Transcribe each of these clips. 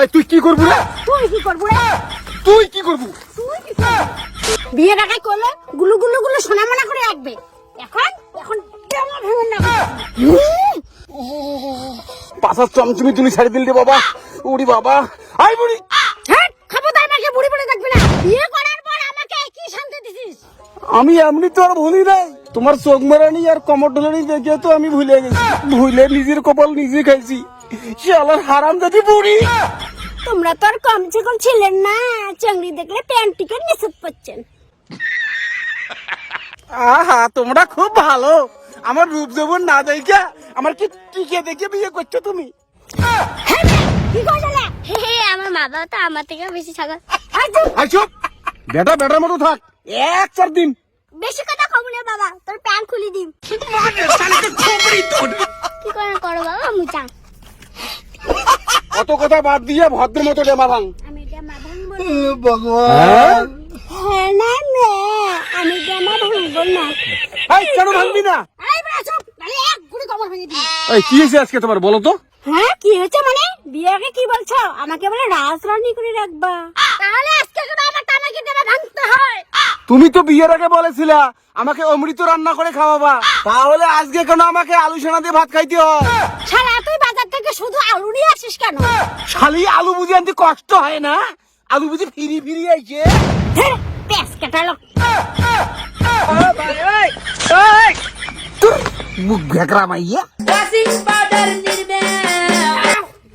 এই তুই কি করবি রে? তুই কি করব রে? তুই কি করবি? তুই কি বিয়ের আগে করলে গুলু গুলু গুলু সোনা মনা করে রাখবে এখন এখন কেমন ভেঙে না পাশার চমচমি তুমি ছেড়ে দিল রে বাবা। উড়ি বাবা। আই বুড়ি। হ্যাঁ খবরদার আমাকে বুড়ি বুড়ি দেখবি না। বিয়ে করার পর আমাকে কি শান্তি দিছিস। আমি এমনি তো আর ভুলি নাই। তোমার চোখ মারানি আর কমর ঢোলানি দেখে তো আমি ভুলে গেছি। ভুলে নিজের কপাল নিজে খাইছি। শালার হারাম জাতি বুড়ি তো আর কম ছিলেন না চাংড়ি দেখলে প্যান্টিকে নিষেধ করছেন। আহা তোমরা খুব ভালো। আমার রূপ যৌবন না দেখে আমার কি টিকে দেখে বিয়ে করছ তুমি? কি করলে? হে হে আমার মা বাবা তো আমার থেকে বেশি ছাগল। বেটা বেটার মতো থাক। এক চার দিন। বেশি কথা না বাবা। তোর প্যান্ট খুলি দিম কি করে করো বাবা আমি চাং অত কথা বাদ দিয়ে ভদ্র মতো ডেমা ভাঙ। আমি ভগবান। হ্যাঁ? না না আমি জামা ভাঙবো না। এই কেন ভাঙবি না? এই বড় চুপ। নালে এক গুড়ি কবর ভেঙে দিই এই কি হয়েছে আজকে তোমার বলো তো? হ্যাঁ কি হয়েছে মানে? কি বলছো? আমাকে বলে রাজরানী করে রাখবা। তাহলে আজকে কেন আমার ভাঙতে হয়। তুমি তো বিয়ের আগে বলেছিলা আমাকে অমৃত রান্না করে খাওয়াবা। তাহলে আজকে কেন আমাকে আলু সেনা দিয়ে ভাত খাইতে হয়? শুধু আলু নিয়ে আসিস কেন? শালি আলু বুঝি আনতে কষ্ট হয় না? আলু বুঝি ফিরি ফিরি আইছে। পেঁচ কাটালো তোর মুখ ভেকরা মাইয়া।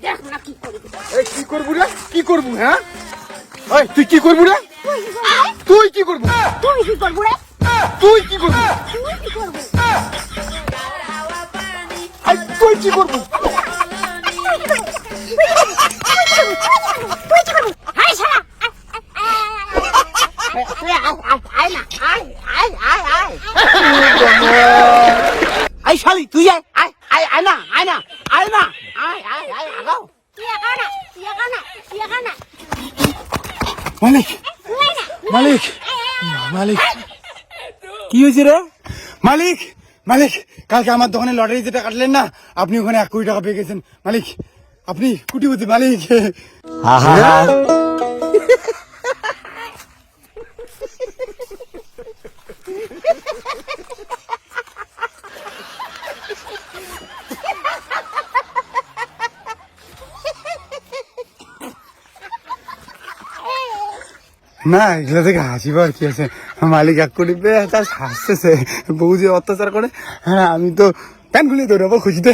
দেখ না কি করবি। এই কি করবু রে? কি করবু হ্যাঁ? এই তুই কি করবু রে? তুই কি করবি? তুই কি করবু? তুই কি করব রে? তুই কি করবু? তুই কি করবি? তুই কি করবু? মালিক মালিক মালিক মালিক মালিক, কালকে আমার দোকানে লটারি যেটা কাটলেন না, আপনি ওখানে এক টাকা পেয়ে গেছেন। মালিক আপনি কুটিপতি মালিক। না এগুলো থেকে হাসি পাওয়ার কি আছে? মালিক এক কোটি পেয়ে তার হাসতেছে বউ যে অত্যাচার করে হ্যাঁ আমি তো প্যান দৌড়াবো খুশিতে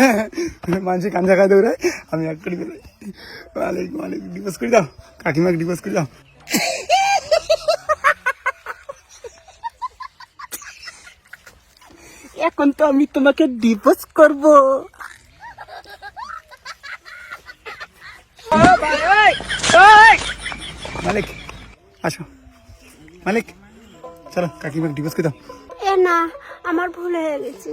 মানুষের কাঞ্জা খায় দৌড়ায় আমি এক কোটি পেলে মালিক মালিক ডিভোর্স করে দাও। কাকিমাকে ডিভোর্স করে দাও। এখন তো আমি তোমাকে ডিভোর্স করব। মালিক, আসো। মালিক, চলো, কাকিমাকে ডিভোর্স করে দাও। না, আমার ভুল হয়ে গেছে।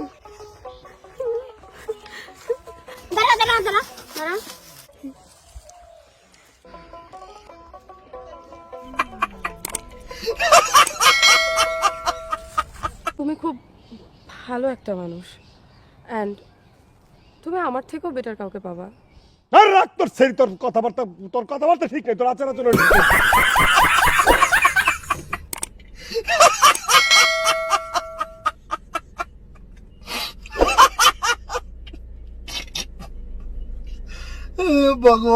তুমি খুব ভালো একটা মানুষ। অ্যান্ড তুমি আমার থেকেও বেটার কাউকে পাবা। আর রাখ তোর সেই তোর কথাবার্তা তোর কথাবার্তা ঠিক নেই তোর আচার আচরণ 嗯不好